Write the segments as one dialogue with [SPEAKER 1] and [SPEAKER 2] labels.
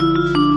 [SPEAKER 1] Música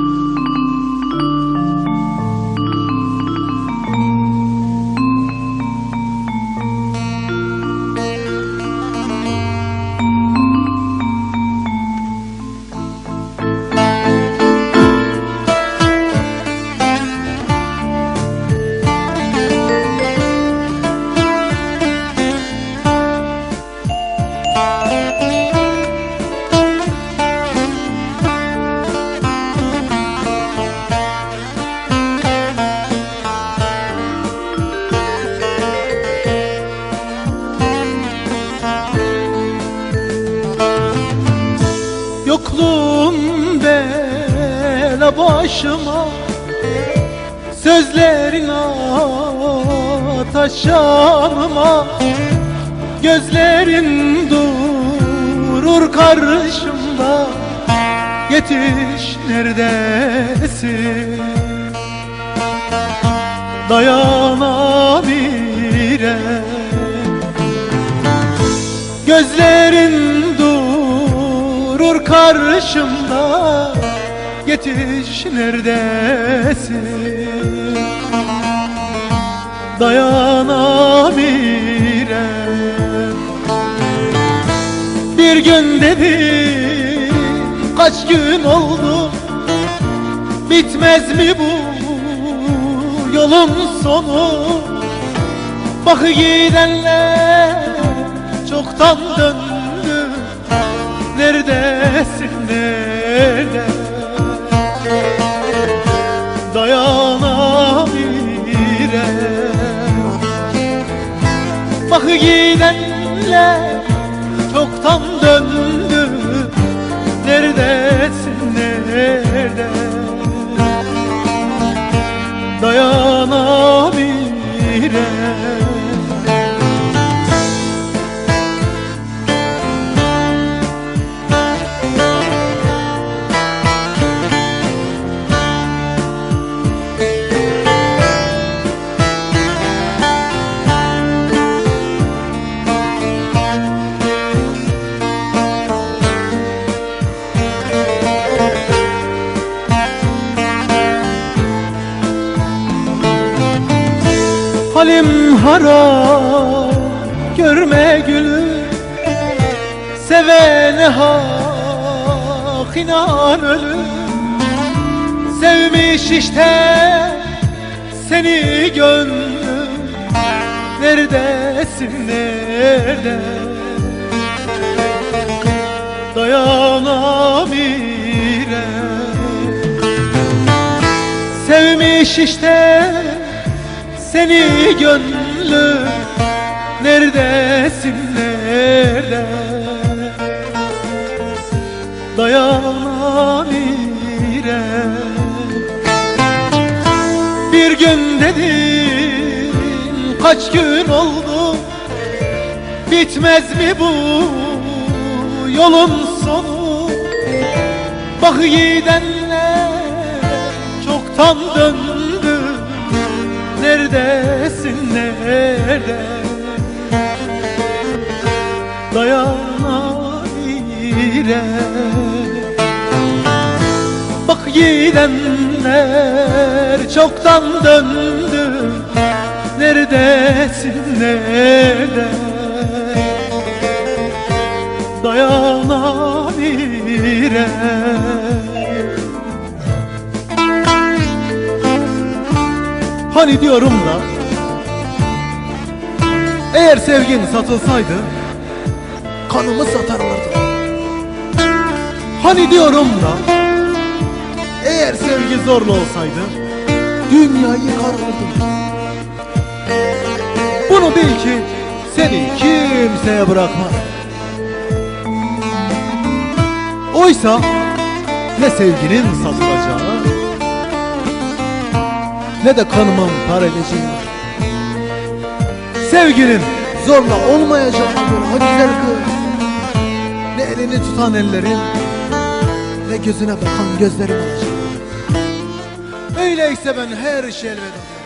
[SPEAKER 1] karşıma Sözlerin ataş yanıma Gözlerin durur karşımda Yetiş neredesin? Dayanamire. Gözlerin durur karşımda Yetiş neredesin? Dayanamirem Bir gün dedi Kaç gün oldu? Bitmez mi bu yolun sonu? Bak gidenler çoktan döndü. Neredesin nerede gidenler çoktan döndü. Neredesin nerede? Dayanamirem Halim harap görme gülüm Sevene hak inan ölüm Sevmiş işte seni gönlüm Neredesin nerede? Dayanamirem Sevmiş işte seni gönlüm Neredesin nerede? Dayanamirem Bir gün dedin kaç gün oldu? Bitmez mi bu yolun sonu? Bak gidenler çoktan döndü Neredesin nerede? Dayanamirem Bak gidenler çoktan döndü. Neredesin nerede? Dayanamirem Hani diyorum da. Eğer sevgin satılsaydı Kanımı satarlardı. Hani diyorum da Eğer sevgi zorla olsaydı Dünyayı yıkarlardım Bunu bil ki Seni kimseye bırakmaz Oysa Ne sevginin satılacağı ne de kanımın para edeceği var. Sevginin zorla olmayacağını gör ha güzel kız. Ne elini tutan ellerin, ne gözüne bakan gözlerin olacak. Öyleyse ben her işe elveda